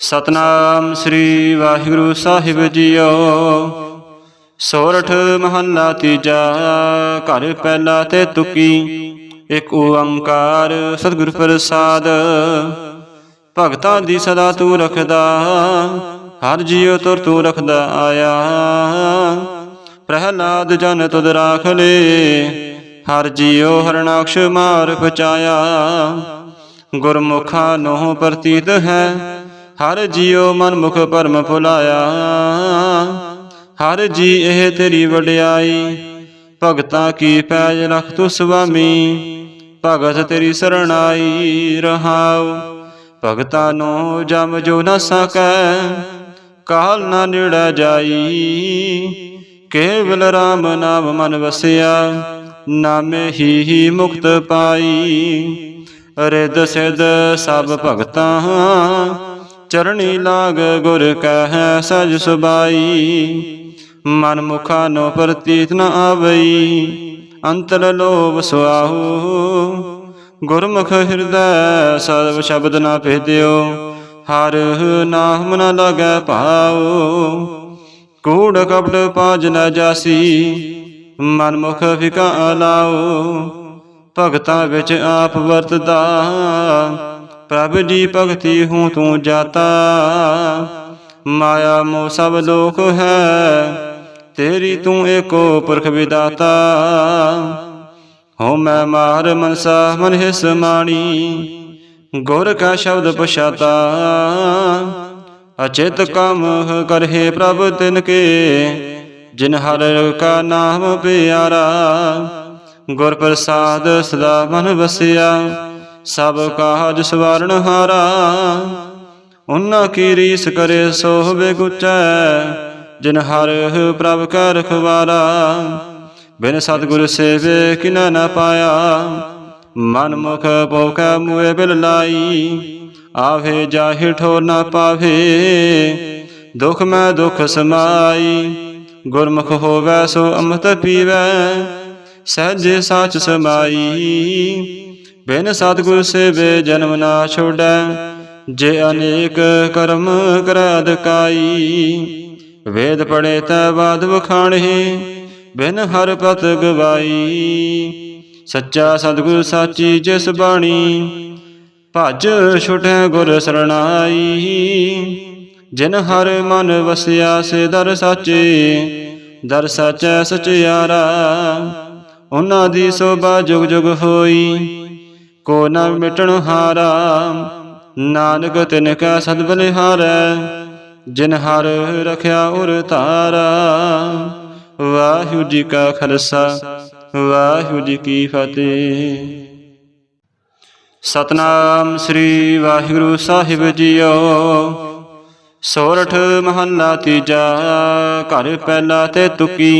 ਸਤਨਾਮ ਸ੍ਰੀ ਵਾਹਿਗੁਰੂ ਸਾਹਿਬ ਜੀਓ। ਸੋਰਠ ਮਹੱਲਾ ਤੀਜਾ, ਘਰ ਪਹਿਲਾ ਤੇ ਤੁਕੀ, ਇੱਕ ਓੰਕਾਰ ਸਤਿਗੁਰ ਪ੍ਰਸਾਦ। ਭਗਤਾਂ ਦੀ ਸਦਾ ਤੂੰ ਰਖਦਾ, ਹਰ ਜੀਉ ਤੁਰ ਤੂੰ ਰਖਦਾ ਆਇਆ। ਪ੍ਰਹਲਾਦ ਜਨ ਤੁਧ ਰਾਖ ਲੇ, ਹਰ ਜੀਉ ਹਰਨਾਕਸ਼ ਮਾਰ ਪਚਾਇਆ ਗੁਰਮੁਖਾਂ ਨੋਹ ਪ੍ਰਤੀਤ ਹੈ ਹਰ ਜੀਉ ਮਨ ਮੁਖ ਪਰਮ ਭੁਲਾਇਆ ਹਰ ਜੀ ਇਹ ਤੇਰੀ ਵਡਿਆਈ। ਭਗਤਾਂ ਕੀ ਪੈਜ ਰਖ ਤੂੰ ਸੁਆਮੀ। ਭਗਤ ਤੇਰੀ ਸਰਣਾਈ ਰਹਾਉ। ਭਗਤਾਂ ਨੂੰ ਜਮ ਜੋ ਨਾ ਸਕੈ, ਕਾਲ ਨਾ ਨਿੜਾ ਜਾਈ। ਕੇਵਲ RAM ਨਾਮ ਮਨ ਵਸਿਆ, ਨਾਮੇ ਹੀ ਹੀ ਮੁਕਤ ਪਾਈ। ਰਿਦ ਸਿਧ ਸਭ ਭਗਤਾਂ ਚਰਣੀ ਲਾਗ ਗੁਰ ਕਹੈ ਸਜ ਸੁਬਾਈ ਮਨ ਮੁਖਾ ਨੋ ਪ੍ਰਤੀਤ ਨ ਆਵਈ। ਅੰਤਰ ਲੋਭ ਸੁਆਹੂ। ਗੁਰਮੁਖ ਹਿਰਦੈ ਸਭ ਸ਼ਬਦ ਨਾ ਭੇਦਿਓ। ਹਰ ਨਾਮ ਨ ਲਗੈ ਭਾਉ। ਕੂੜ ਕਪਟ ਪਾਜ ਨ ਜਾਸੀ। ਮਨ ਮੁਖ ਫਿਕਾ ਲਾਓ ਭਗਤਾਂ ਵਿੱਚ ਆਪ ਵਰਤਦਾ। ਪ੍ਰਭ ਜੀ ਭਗਤੀ ਹੂੰ ਤੂੰ ਜਾਤਾ। ਮਾਇਆ ਮੋ ਸਭ ਲੋਕ ਹੈ, ਤੇਰੀ ਤੂੰ ਏਕੋ ਪੁਰਖ ਵਿਦਾਤਾ। ਹੋ ਮੈਂ ਮਾਰ ਮਨਸਾ ਮਨ ਹਿਸ ਮਾਣੀ, ਗੁਰ ਕਾ ਸ਼ਬਦ ਪਛਾਤਾ। ਅਚਿਤ ਕਮ ਕਰਹਿ ਪ੍ਰਭ ਤਿਨ ਕੇ ਜਿਨ ਹਰ ਕਾ ਨਾਮ ਪਿਆਰਾ। ਗੁਰ ਪ੍ਰਸਾਦ ਸਦਾ ਮਨ ਵਸਿਆ। ਸਭ ਕਾਜ ਸਵਾਰਨ ਹਾਰਾ ਉਹਨਾਂ ਕੀ ਰੀਸ ਕਰੇ ਸੋ ਹੋਵੇ ਗੁਚੈ, ਜਿਨ ਹਰ ਪ੍ਰਭ ਕਾ ਰਖਵਾਰਾ। ਬਿਨ ਸਤਿਗੁਰ ਸੇਵੇ ਕਿਨਾ ਨਾ ਪਾਇਆ, ਮਨ ਮੁਖ ਭੋਖੈ ਮੂਏ ਬਿਲ ਲਾਈ, ਆਵੇ ਜਾਹਿ ਠੋਰ ਨਾ ਪਾਵੇ, ਦੁਖ ਮੈਂ ਦੁਖ ਸਮਾਈ। ਗੁਰਮੁਖ ਹੋਵੈ ਸੋ ਅੰਮ੍ਰਿਤ ਪੀਵੈ, ਸਹਜੇ ਸਾਚ ਸਮਾਈ। ਬਿਨ ਸਤਿਗੁਰ ਸੇਵੇ ਜਨਮ ਨਾ ਛੋੜੈ, ਜੇ ਅਨੇਕ ਕਰਮ ਕਰਦ ਕਾਈ ਵੇਦ ਪੜੇ ਤੈ ਬਾਦ ਵਖਾਣੇ ਬਿਨ ਹਰ ਪਤ ਗਵਾਈ। ਸੱਚਾ ਸਤਿਗੁਰ ਸਾਚੀ ਜਿਸ ਬਾਣੀ, ਭਜ ਛੁਟੈ ਗੁਰ ਸਰਣਾਈ। ਜਿਨ ਹਰ ਮਨ ਵਸਿਆ ਸੇ ਦਰ ਸਾਚੇ, ਦਰ ਸਾਚੈ ਸਚਿਆਰਾ। ਉਹਨਾਂ ਦੀ ਸੋਭਾ ਜੁਗ ਜੁਗ ਹੋਈ ਕੋ ਨਾ ਮਿਟਣ ਹਾਰਾ, ਨਾਨਕ ਤਿਨ ਕਾ ਸਦ ਬਲਿਹਾਰੈ, ਜਿਨ ਹਰ ਰਖਿਆ ਉਰ ਤਾਰਾ ਵਾਹਿਗੁਰੂ ਜੀ ਕਾ ਖਾਲਸਾ, ਵਾਹਿਗੁਰੂ ਜੀ ਕੀ ਫਤਿਹ। ਸਤਨਾਮ ਸ੍ਰੀ ਵਾਹਿਗੁਰੂ ਸਾਹਿਬ ਜੀਓ, ਸੋਰਠ ਮਹੱਲਾ ਤੀਜਾ, ਘਰ ਪਹਿਲਾ ਤੇ ਤੁਕੀ,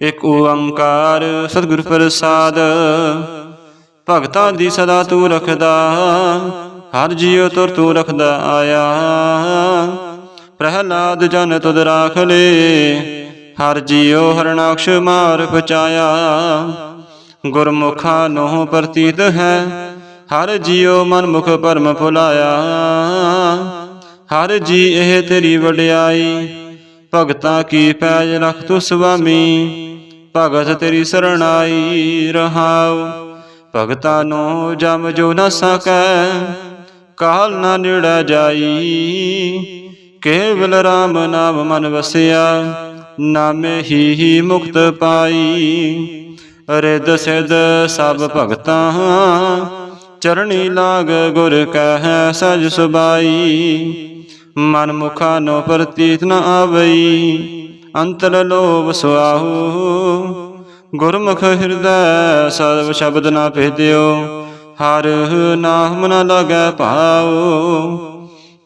ਇੱਕ ਓੰਕਾਰ ਸਤਿਗੁਰ ਪ੍ਰਸਾਦ। ਭਗਤਾਂ ਦੀ ਸਦਾ ਤੂੰ ਰਖਦਾ, ਹਰ ਜੀਉ ਤੁਰ ਤੂੰ ਰਖਦਾ ਆਇਆ। ਪ੍ਰਹਲਾਦ ਜਨ ਤੁਧ ਰਾਖ ਲੇ, ਹਰ ਜੀਉ ਹਰਨਾਕਸ਼ ਮਾਰ ਪਚਾਇਆ ਗੁਰਮੁਖਾ ਨੋਹ ਪ੍ਰਤੀਤ ਹੈ, ਹਰ ਜੀਉ ਮਨ ਮੁਖ ਪਰਮ ਭੁਲਾਇਆ। ਹਰ ਜੀ ਇਹ ਤੇਰੀ ਵਡਿਆਈ, ਭਗਤਾਂ ਕੀ ਪੈਜ ਰਖ ਤੂੰ ਸੁਆਮੀ, ਭਗਤ ਤੇਰੀ ਸਰਣਾਈ ਰਹਾਉ। ਭਗਤਾਂ ਨੂੰ ਜਮ ਜੋ ਨ ਸਕੈ, ਕਾਲ ਨਾ ਨਿੜਾ ਜਾਈ। ਕੇਵਲ RAM ਨਾਮ ਮਨ ਵਸਿਆ, ਨਾਮੇ ਹੀ ਹੀ ਮੁਕਤ ਪਾਈ। ਰਿਦ ਸਿਧ ਸਭ ਭਗਤਾਂ ਚਰਣੀ ਲਾਗ ਗੁਰ ਕਹੈ ਸਜ ਸੁਬਾਈ ਮਨ ਮੁਖਾ ਨੋ ਪ੍ਰਤੀਤ ਨ ਆਵਈ, ਅੰਤਰ ਲੋਭ ਸੁਆਹੂ। ਗੁਰਮੁਖ ਹਿਰਦੈ ਸਭ ਸ਼ਬਦ ਨਾ ਭੇਦਿਓ, ਹਰ ਨਾਮ ਨ ਲਗੈ ਭਾਉ।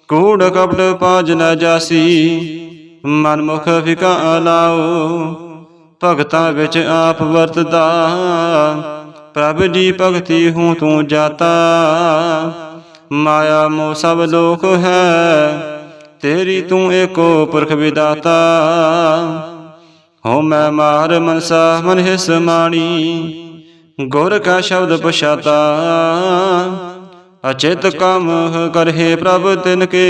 ਕੂੜ ਕਪਟ ਪਾਜ ਨ ਜਾਸੀ ਮਨ ਮੁਖ ਫਿਕਾ ਲਾਓ ਭਗਤਾਂ ਵਿੱਚ ਆਪ ਵਰਤਦਾ, ਪ੍ਰਭ ਜੀ ਭਗਤੀ ਹੂੰ ਤੂੰ ਜਾਤਾ। ਮਾਇਆ ਮੋ ਸਭ ਲੋਕ ਹੈ, ਤੇਰੀ ਤੂੰ ਏਕੋ ਪੁਰਖ ਵਿਦਾਤਾ। ਹੋ ਮੈਂ ਮਾਰ ਮਨਸਾ, ਮਨ ਹਿਸ ਮਾਣੀ। ਗੁਰ ਕਾ ਸ਼ਬਦ ਪਛਾਤਾ। ਅਚਿਤ ਕਮ ਕਰਹਿ ਪ੍ਰਭ ਤਿਨ ਕੇ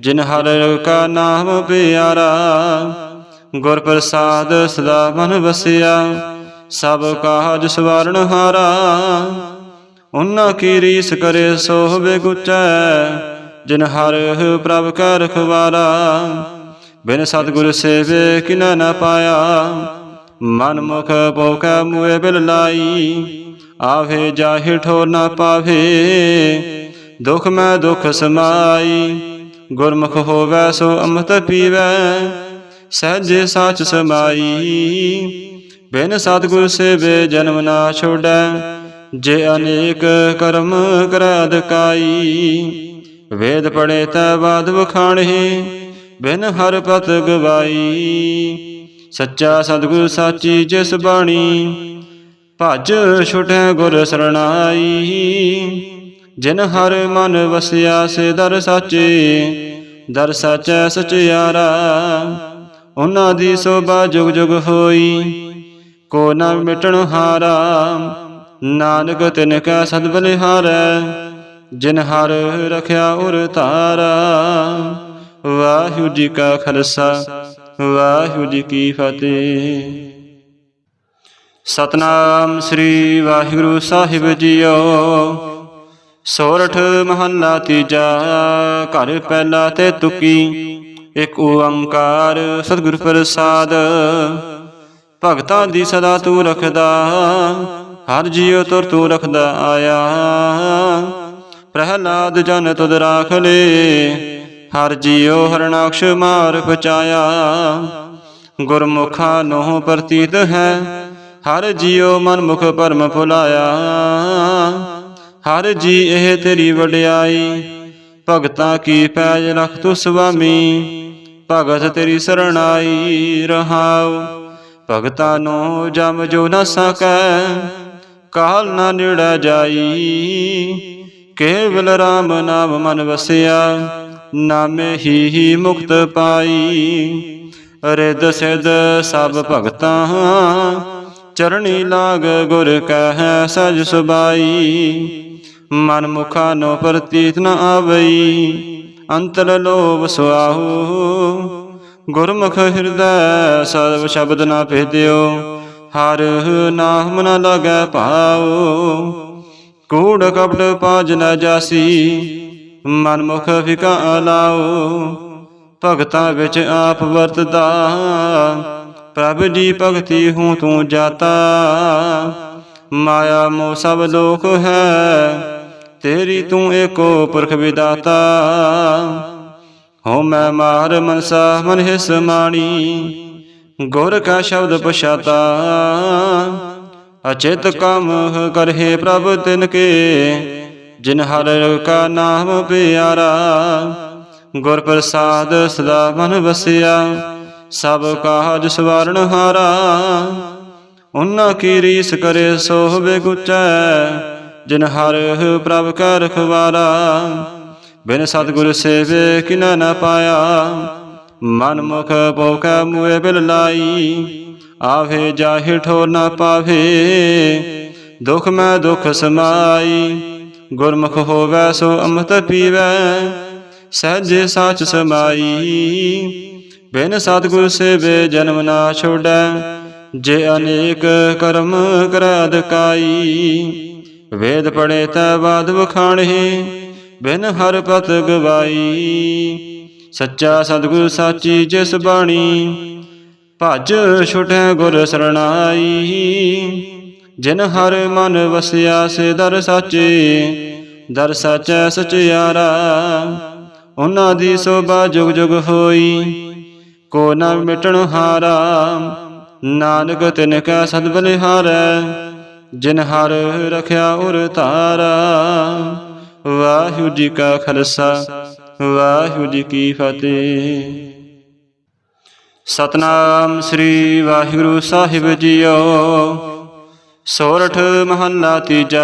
ਜਿਨ ਹਰ ਕਾ ਨਾਮ ਪਿਆਰਾ। ਗੁਰ ਪ੍ਰਸਾਦ ਸਦਾ ਮਨ ਵਸਿਆ। ਸਭ ਕਾਜ ਸਵਾਰਨ ਹਾਰਾ। ਉਹਨਾਂ ਕੀ ਰੀਸ ਕਰੇ ਸੋ ਹੋਵੇ ਗੁਚੈ ਜਿਨ ਹਰ ਪ੍ਰਭ ਕਾ ਰਖਵਾਰਾ। ਬਿਨ ਸਤਿਗੁਰ ਸੇਵੇ ਕਿਨਾ ਨਾ ਪਾਇਆ। ਮਨ ਮੁਖ ਪੋਕੈ ਮੂਏ ਬਿਲ ਲਾਈ। ਆਵੇ ਜਾਹਿ ਠੋਰ ਨਾ ਪਾਵੇ। ਦੁਖ ਮੈਂ ਦੁਖ ਸਮਾਈ। ਗੁਰਮੁਖ ਹੋਵੈ ਸੋ ਅੰਮ੍ਰਿਤ ਪੀਵੈ। ਸਹਜੇ ਸਾਚ ਸਮਾਈ। ਬਿਨ ਸਤਿਗੁਰ ਸੇਵੇ ਜਨਮ ਨਾ ਛੋੜੈ। ਜੇ ਅਨੇਕ ਕਰਮ ਕਰੈ ਅਧਿਕਾਈ। ਵੇਦ ਪੜੇ ਤੈ ਬਾਦ ਵਖਾਣਹਿ ਬਿਨ ਹਰ ਪਤ ਗਵਾਈ। ਸੱਚਾ ਸਤਿਗੁਰ ਸਾਚੀ ਜਿਸ ਬਾਣੀ, ਭਜ ਛੁਟੈ ਗੁਰ ਸਰਣਾਈ। ਜਿਨ ਹਰ ਮਨ ਵਸਿਆ ਸੇ ਦਰ ਸਾਚੇ, ਦਰ ਸਾਚੈ ਸਚਿਆਰਾ। ਉਹਨਾਂ ਦੀ ਸੋਭਾ ਜੁਗ ਜੁਗ ਹੋਈ, ਕੋ ਨਾ ਮਿਟਣ ਹਾਰਾ। ਨਾਨਕ ਤਿਨ ਕਾ ਸਦ ਬਲਿਹਾਰੈ, ਜਿਨ ਹਰ ਰਖਿਆ ਉਰ ਤਾਰਾ ਵਾਹਿਗੁਰੂ ਜੀ ਕਾ ਖਾਲਸਾ, ਵਾਹਿਗੁਰੂ ਜੀ ਕੀ ਫਤਿਹ। ਸਤਨਾਮ ਸ੍ਰੀ ਵਾਹਿਗੁਰੂ ਸਾਹਿਬ ਜੀਓ। ਸੋਰਠ ਮਹੱਲਾ ਤੀਜਾ, ਘਰ ਪਹਿਲਾ ਤੇ ਤੁਕੀ, ਇੱਕ ਓੰਕਾਰ ਸਤਿਗੁਰ ਪ੍ਰਸਾਦ। ਭਗਤਾਂ ਦੀ ਸਦਾ ਤੂੰ ਰਖਦਾ, ਹਰ ਜੀਉ ਤੁਰ ਤੂੰ ਰਖਦਾ ਆਇਆ। ਪ੍ਰਹਲਾਦ ਜਨ ਤੁਧ ਰਾਖ ਲੇ ਹਰ ਜੀਉ ਹਰਨਾਕਸ਼ ਮਾਰ ਪਚਾਇਆ। ਗੁਰਮੁਖਾ ਨੋਹ ਪ੍ਰਤੀਤ ਹੈ, ਹਰ ਜੀਉ ਮਨ ਮੁਖ ਪਰਮ ਭੁਲਾਇਆ। ਹਰ ਜੀ ਇਹ ਤੇਰੀ ਵਡਿਆਈ, ਭਗਤਾਂ ਕੀ ਪੈਜ ਰਖ ਤੂ ਸੁਆਮੀ। ਭਗਤ ਤੇਰੀ ਸਰਣਾਈ ਰਹਾਉ, ਭਗਤਾਂ ਨੂੰ ਜਮ ਜੋ ਨਾ ਸਕੈ, ਕਾਲ ਨਾ ਨਿੜਾ ਜਾਈ। ਕੇਵਲ RAM ਨਾਮ ਮਨ ਵਸਿਆ ਨਾਮੇ ਹੀ ਹੀ ਮੁਕਤ ਪਾਈ। ਰਿਦ ਸਿਧ ਸਭ ਭਗਤਾਂ ਚਰਣੀ ਲਾਗ ਗੁਰ ਕਹੈ ਸਜ ਸੁਬਾਈ ਮਨ ਮੁਖਾ ਨੋ ਪ੍ਰਤੀਤ ਨ ਆਵਈ। ਅੰਤਰ ਲੋਭ ਸੁਆਹੂ। ਗੁਰਮੁਖ ਹਿਰਦੈ ਸਰਬ ਸ਼ਬਦ ਨਾ ਭੇਦਿਓ। ਹਰ ਨਾਮ ਨ ਲਗੈ ਭਾਉ। ਕੂੜ ਕਪਟ ਪਾਜ ਨ ਜਾਸੀ। ਮਨਮੁਖ ਫਿਕਾ ਲਾਓ ਭਗਤਾਂ ਵਿੱਚ ਆਪ ਵਰਤਦਾ। ਪ੍ਰਭ ਜੀ ਭਗਤੀ ਹੂੰ ਤੂੰ ਜਾਤਾ, ਮਾਇਆ ਮੋ ਸਭ ਲੋਕ ਹੈ, ਤੇਰੀ ਤੂੰ ਏਕੋ ਪੁਰਖ ਵਿਦਾਤਾ। ਹੋ ਮੈਂ ਮਾਰ ਮਨਸਾ, ਮਨ ਹਿਸ ਮਾਣੀ, ਗੁਰ ਕਾ ਸ਼ਬਦ ਪਛਾਤਾ। ਅਚਿਤ ਕਮ ਕਰਹਿ ਪ੍ਰਭ ਤਿਨ ਕੇ ਜਿਨ ਹਰ ਕਾ ਨਾਮ ਪਿਆਰਾ ਗੁਰ ਪ੍ਰਸਾਦ ਸਦਾ ਮਨ ਵਸਿਆ, ਸਭ ਕਾਜ ਸਵਰਨ ਹਾਰਾ। ਉਹਨਾਂ ਕੀ ਰੀਸ ਕਰੇ ਸੋ ਹੋਵੇ ਗੁਚੈ, ਜਿਨ ਹਰ ਪ੍ਰਭ ਕਾ ਰਖਵਾਰਾ। ਬਿਨ ਸਤਿਗੁਰ ਸੇਵੇ ਕਿਨਾ ਨਾ ਪਾਇਆ, ਮਨ ਮੁਖ ਪੋਕੈ ਮੂਏ ਬਿਲ ਲਾਈ। ਆਵੇ ਜਾਹਿ ਠੋਰ ਨਾ ਪਾਵੇ, ਦੁਖ ਮੈਂ ਦੁਖ ਸਮਾਈ। ਗੁਰਮੁਖ ਹੋਵੈ ਸੋ ਅੰਮ੍ਰਿਤ ਪੀਵੈ। ਸਹਜੇ ਸਾਚ ਸਮਾਈ। ਬਿਨ ਸਤਿਗੁਰ ਸੇਵੇ ਜਨਮ ਨਾ ਛੋੜੈ। ਜੇ ਅਨੇਕ ਕਰਮ ਕਰੈ ਅਧਿਕਾਈ ਵੇਦ ਪੜੇ ਤੈ ਬਾਦ ਵਖਾਣਹਿ। ਬਿਨ ਹਰ ਪਤ ਗਵਾਈ। ਸੱਚਾ ਸਤਿਗੁਰ ਸਾਚੀ ਜਿਸ ਬਾਣੀ। ਭਜ ਛੁਟੈ ਗੁਰ ਸਰਣਾਈ। ਜਿਨ ਹਰ ਮਨ ਵਸਿਆ, ਸੇ ਦਰ ਸਾਚੇ, ਦਰ ਸਾਚੈ ਸਚਿਆਰਾ। ਉਹਨਾਂ ਦੀ ਸੋਭਾ ਜੁਗ ਜੁਗ ਹੋਈ, ਕੋ ਨਾ ਮਿਟਣ ਹਾਰਾ। ਨਾਨਕ ਤਿਨ ਕਾ ਸਦ ਬਲਿਹਾਰੈ, ਜਿਨ ਹਰ ਰਖਿਆ ਉਰ ਤਾਰਾ ਵਾਹਿਗੁਰੂ ਜੀ ਕਾ ਖਾਲਸਾ, ਵਾਹਿਗੁਰੂ ਜੀ ਕੀ ਫਤਿਹ। ਸਤਨਾਮ ਸ੍ਰੀ ਵਾਹਿਗੁਰੂ ਸਾਹਿਬ ਜੀਓ। ਸੋਰਠ ਮਹੱਲਾ ਤੀਜਾ,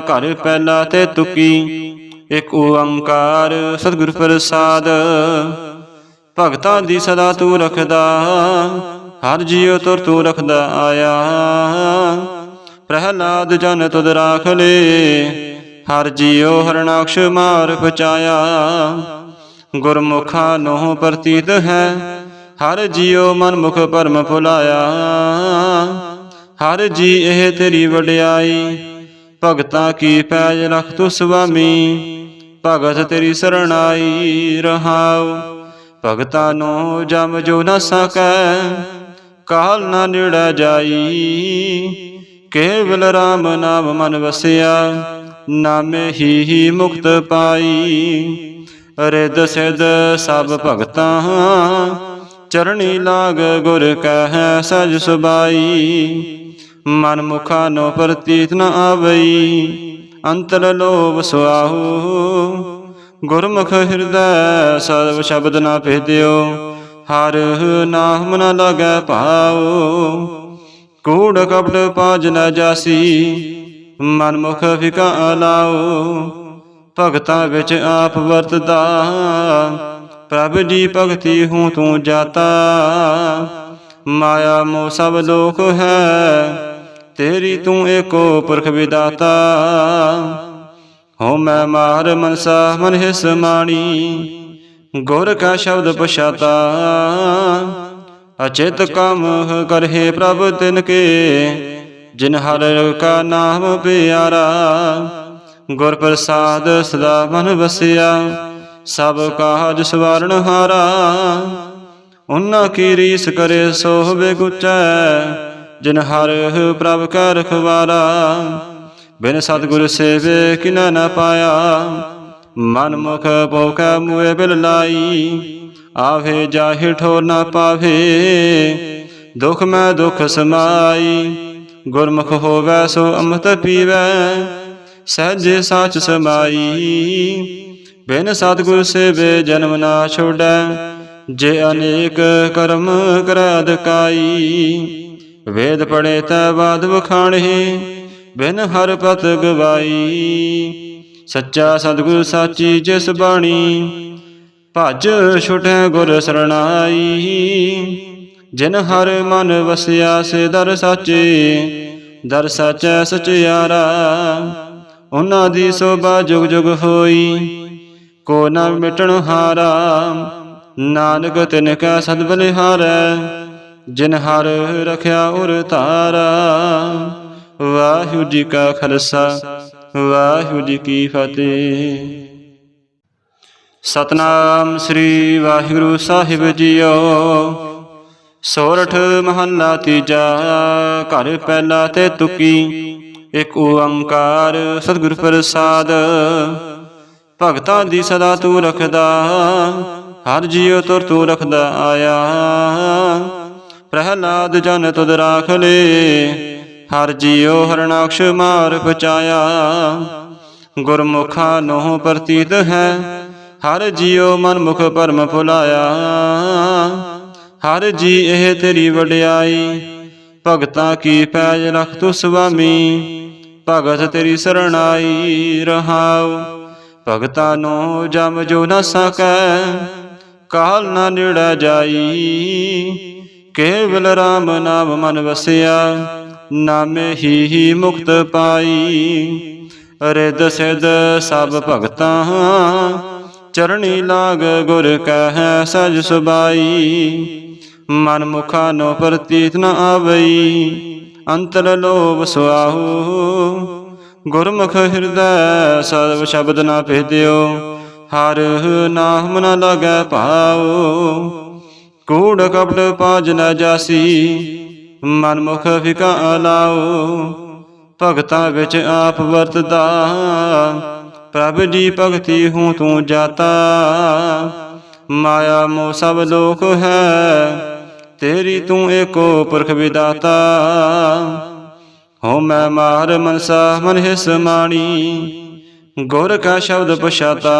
ਘਰ ਪਹਿਲਾ ਤੇ ਤੁਕੀ, ਇੱਕ ਓੰਕਾਰ ਸਤਿਗੁਰ ਪ੍ਰਸਾਦ। ਭਗਤਾਂ ਦੀ ਸਦਾ ਤੂੰ ਰਖਦਾ, ਹਰ ਜੀਉ ਤੁਰ ਤੂੰ ਰਖਦਾ ਆਇਆ। ਪ੍ਰਹਲਾਦ ਜਨ ਤੁਧ ਰਾਖ ਲੇ, ਹਰ ਜੀਉ ਹਰਨਾਕਸ਼ ਮਾਰ ਪਚਾਇਆ ਗੁਰਮੁਖਾ ਨੋਹ ਪ੍ਰਤੀਤ ਹੈ, ਹਰ ਜੀਉ ਮਨ ਮੁਖ ਪਰਮ ਭੁਲਾਇਆ। ਹਰ ਜੀ ਇਹ ਤੇਰੀ ਵਡਿਆਈ, ਭਗਤਾਂ ਕੀ ਪੈਜ ਰਖ ਤੂ ਸੁਆਮੀ, ਭਗਤ ਤੇਰੀ ਸਰਣਾਈ ਰਹਾਉ। ਭਗਤਾਂ ਨੂੰ ਜਮ ਜੋ ਨਾ ਸਕੈ, ਕਾਲ ਨਾ ਨਿੜਾ ਜਾਈ। ਕੇਵਲ RAM ਨਾਮ ਮਨ ਵਸਿਆ, ਨਾਮੇ ਹੀ ਹੀ ਮੁਕਤ ਪਾਈ। ਰਿਦ ਸਿਧ ਸਭ ਭਗਤਾਂ ਚਰਣੀ ਲਾਗ ਗੁਰ ਕਹੈ ਸਜ ਸੁਬਾਈ ਮਨ ਮੁਖਾ ਨੋ ਪ੍ਰਤੀਤ ਨ ਆਵਈ। ਅੰਤਰ ਲੋਭ ਸੁਆਹੂ। ਗੁਰਮੁਖ ਹਿਰਦੈ ਸਰਬ ਸ਼ਬਦ ਨਾ ਭੇਦਿਓ। ਹਰ ਨਾਮ ਨ ਲਗੈ ਭਾਉ। ਕੂੜ ਕਪਟ ਪਾਜ ਨ ਜਾਸੀ। ਮਨ ਮੁਖ ਫਿਕਾ ਲਾਓ ਭਗਤਾਂ ਵਿੱਚ ਆਪ ਵਰਤਦਾ। ਪ੍ਰਭ ਜੀ ਭਗਤੀ ਹੂੰ ਤੂੰ ਜਾਤਾ। ਮਾਇਆ ਮੋ ਸਭ ਲੋਕ ਹੈ। ਤੇਰੀ ਤੂੰ ਏਕੋ ਪੁਰਖ ਵਿਦਾਤਾ। ਹੋ ਮੈਂ ਮਾਰ ਮਨਸਾ, ਮਨ ਹਿਸ ਮਾਣੀ, ਗੁਰ ਕਾ ਸ਼ਬਦ ਪਛਾਤਾ। ਅਚਿਤ ਕਮ ਕਰਹਿ ਪ੍ਰਭ ਤਿਨ ਕੇ ਜਿਨ ਹਰ ਕਾ ਨਾਮ ਪਿਆਰਾ। ਗੁਰ ਪ੍ਰਸਾਦ ਸਦਾ ਮਨ ਵਸਿਆ, ਸਭ ਕਾਜ ਸਵਾਰਨ ਹਾਰਾ। ਉਹਨਾਂ ਕੀ ਰੀਸ ਕਰੇ ਸੋਹ ਹੋਵੇ ਜਿਨ ਹਰ ਪ੍ਰਭ ਕਾ ਰਖਵਾਰਾ ਬਿਨ ਸਤਿਗੁਰ ਸੇਵੇ ਕਿਨਾ ਨਾ ਪਾਇਆ। ਮਨ ਮੁਖ ਪੋਖੈ ਮੂਏ ਬਿਲ ਲਾਈ, ਆਵੇ ਜਾਹਿ ਠੋਰ ਨਾ ਪਾਵੇ। ਦੁਖ ਮੈਂ ਦੁਖ ਸਮਾਈ, ਗੁਰਮੁਖ ਹੋਵੈ ਸੋ ਅੰਮ੍ਰਿਤ ਪੀਵੈ। ਸਹਜੇ ਸਾਚ ਸਮਾਈ, ਬਿਨ ਸਤਿਗੁਰ ਸੇਵੇ ਜਨਮ ਨਾ ਛੋੜੈ। ਜੇ ਅਨੇਕ ਕਰਮ ਕਰਦ ਕਾਈ ਵੇਦ ਪੜੇ ਤੈ ਬਾਦ ਵਖਾਣੇ ਬਿਨ ਹਰ ਪਤ ਗਵਾਈ। ਸੱਚਾ ਸਤਿਗੁਰ ਸਾਚੀ ਜਿਸ ਬਾਣੀ, ਭਜ ਛੁਟੈ ਗੁਰ ਸਰਣਾਈ। ਜਿਨ ਹਰ ਮਨ ਵਸਿਆ, ਸੇ ਦਰ ਸਾਚੇ, ਦਰ ਸਾਚੈ ਸਚਿਆਰਾ। ਉਹਨਾਂ ਦੀ ਸੋਭਾ ਜੁਗ ਜੁਗ ਹੋਈ, ਕੋ ਨਾ ਮਿਟਣ ਹਾਰਾ। ਨਾਨਕ ਤਿਨ ਕਾ ਸਦ ਬਲਿਹਾਰੈ ਜਿਨ ਹਰ ਰਖਿਆ ਉਰ ਧਾਰਾ, ਵਾਹਿਗੁਰੂ ਜੀ ਕਾ ਖਾਲਸਾ, ਵਾਹਿਗੁਰੂ ਜੀ ਕੀ ਫਤਿਹ। ਸਤਨਾਮ ਸ੍ਰੀ ਵਾਹਿਗੁਰੂ ਸਾਹਿਬ ਜੀਓ, ਸੋਰਠ ਮਹੱਲਾ ਤੀਜਾ, ਘਰ ਪਹਿਲਾ ਤੇ ਤੁਕੀ, ਇੱਕ ਓੰਕਾਰ ਸਤਿਗੁਰ ਪ੍ਰਸਾਦ। ਭਗਤਾਂ ਦੀ ਸਦਾ ਤੂੰ ਰਖਦਾ, ਹਰ ਜੀਉ ਤੁਰ ਤੂੰ ਰਖਦਾ ਆਇਆ। ਪ੍ਰਹਲਾਦ ਜਨ ਤੁਧ ਰਾਖ ਲੇ। ਹਰ ਜੀਉ ਹਰਨਾਕਸ਼ ਮਾਰ ਪਚਾਇਆ ਗੁਰਮੁਖਾ ਨੋਹ ਪ੍ਰਤੀਤ ਹੈ। ਹਰ ਜੀਉ ਮਨ ਮੁਖ ਪਰਮ ਭੁਲਾਇਆ। ਹਰ ਜੀ ਇਹ ਤੇਰੀ ਵਡਿਆਈ। ਭਗਤਾਂ ਕੀ ਪੈਜ ਰਖ ਤੂ ਸੁਆਮੀ। ਭਗਤ ਤੇਰੀ ਸਰਣਾਈ ਰਹਾਉ। ਭਗਤਾਂ ਨੂੰ ਜਮ ਜੋ ਨ ਸਕੈ। ਕਾਲ ਨਾ ਨਿੜਾ ਜਾਈ। ਕੇਵਲ RAM ਨਾਮ ਮਨ ਵਸਿਆ, ਨਾਮੇ ਹੀ ਹੀ ਮੁਕਤ ਪਾਈ। ਰਿਦ ਸਿਧ ਸਭ ਭਗਤਾਂ ਚਰਣੀ ਲਾਗ ਗੁਰ ਕਹੈ ਸਜ ਸੁਬਾਈ ਮਨ ਮੁਖਾ ਨੋ ਪ੍ਰਤੀਤ ਨ ਆਵਈ, ਅੰਤਰ ਲੋਭ ਸੁਆਹੂ। ਗੁਰਮੁਖ ਹਿਰਦੈ ਸਰਬ ਸ਼ਬਦ ਨਾ ਭੇਦਿਓ, ਹਰ ਨਾਮ ਨ ਲਗੈ ਭਾਉ। ਕੂੜ ਕਪਟ ਪਾਜ ਨ ਜਾਸੀ ਮਨ ਮੁਖ ਫਿਕਾ ਲਾਓ ਭਗਤਾਂ ਵਿੱਚ ਆਪ ਵਰਤਦਾ। ਪ੍ਰਭ ਜੀ ਭਗਤੀ ਹੂੰ ਤੂੰ ਜਾਤਾ, ਮਾਇਆ ਮੋ ਸਭ ਲੋਕ ਹੈ, ਤੇਰੀ ਤੂੰ ਏਕੋ ਪੁਰਖ ਵਿਦਾਤਾ। ਹੋ ਮੈਂ ਮਾਰ ਮਨਸਾ ਮਨ ਹਿਸ ਮਾਣੀ, ਗੁਰ ਕਾ ਸ਼ਬਦ ਪਛਾਤਾ।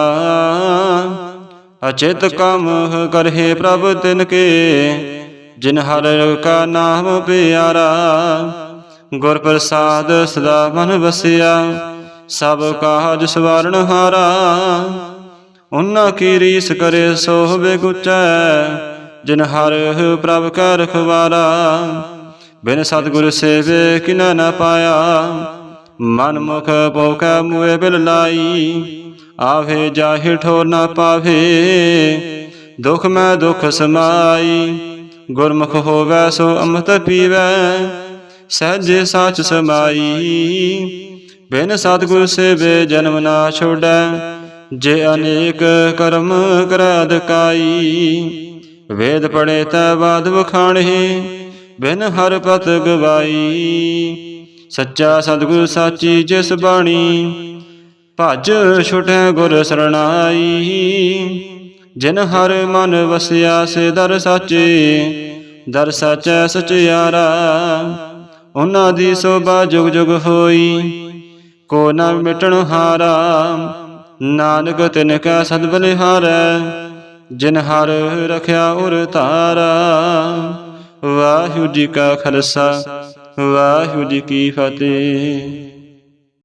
ਅਚਿਤ ਕਮ ਕਰਹਿ ਪ੍ਰਭ ਤਿਨ ਕੇ ਜਿਨ ਹਰ ਕਾ ਨਾਮ ਪਿਆਰਾ। ਗੁਰ ਪ੍ਰਸਾਦ ਸਦਾ ਮਨ ਵਸਿਆ, ਸਭ ਕਾਜ ਸਵਾਰਨ ਹਾਰਾ। ਉਹਨਾਂ ਕੀ ਰੀਸ ਕਰੇ ਸੋ ਹੋਵੇ ਗੁਚੈ, ਜਿਨ ਹਰ ਪ੍ਰਭ ਕਾ ਰਖਵਾਰਾ। ਬਿਨ ਸਤਿਗੁਰ ਸੇਵੇ ਕਿਨਾ ਨਾ ਪਾਇਆ, ਮਨ ਮੁਖ ਪੋਕੈ ਮੂਏ ਬਿਲ ਲਾਈ। ਆਵੇ ਜਾਹਿ ਠੋਰ ਨਾ ਪਾਵੇ, ਦੁਖ ਮੈਂ ਦੁਖ ਸਮਾਈ। ਗੁਰਮੁਖ ਹੋਵੈ ਸੋ ਅੰਮ੍ਰਿਤ ਪੀਵੈ, ਸਹਜੇ ਸਾਚ ਸਮਾਈ। ਬਿਨ ਸਤਿਗੁਰ ਸੇਵੇ ਜਨਮ ਨਾ ਛੋੜੈ, ਜੇ ਅਨੇਕ ਕਰਮ ਕਰੈ ਅਦਕਾਈ ਵੇਦ ਪੜੇ ਤੈ ਬਾਦ ਵਖਾਣੇ, ਬਿਨ ਹਰ ਪਤ ਗਵਾਈ। ਸੱਚਾ ਸਤਿਗੁਰ ਸਾਚੀ ਜਿਸ ਬਾਣੀ ਭਜ ਛੁਟੈ ਗੁਰ ਸਰਣਾਈ। ਜਿਨ ਹਰ ਮਨ ਵਸਿਆ ਸੇ ਦਰ ਸਾਚੇ, ਦਰ ਸਾਚੈ ਸਚਿਆਰਾ ਉਹਨਾਂ ਦੀ ਸੋਭਾ ਜੁਗ ਜੁਗ ਹੋਈ, ਕੋ ਨਾ ਮਿਟਣ ਹਾਰਾ। ਨਾਨਕ ਤਿਨ ਕਾ ਸਦ ਬਲਿਹਾਰੈ, ਜਿਨ ਹਰ ਰਖਿਆ ਉਰ ਤਾਰਾ ਵਾਹਿਗੁਰੂ ਜੀ ਕਾ ਖਾਲਸਾ, ਵਾਹਿਗੁਰੂ ਜੀ ਕੀ ਫਤਿਹ।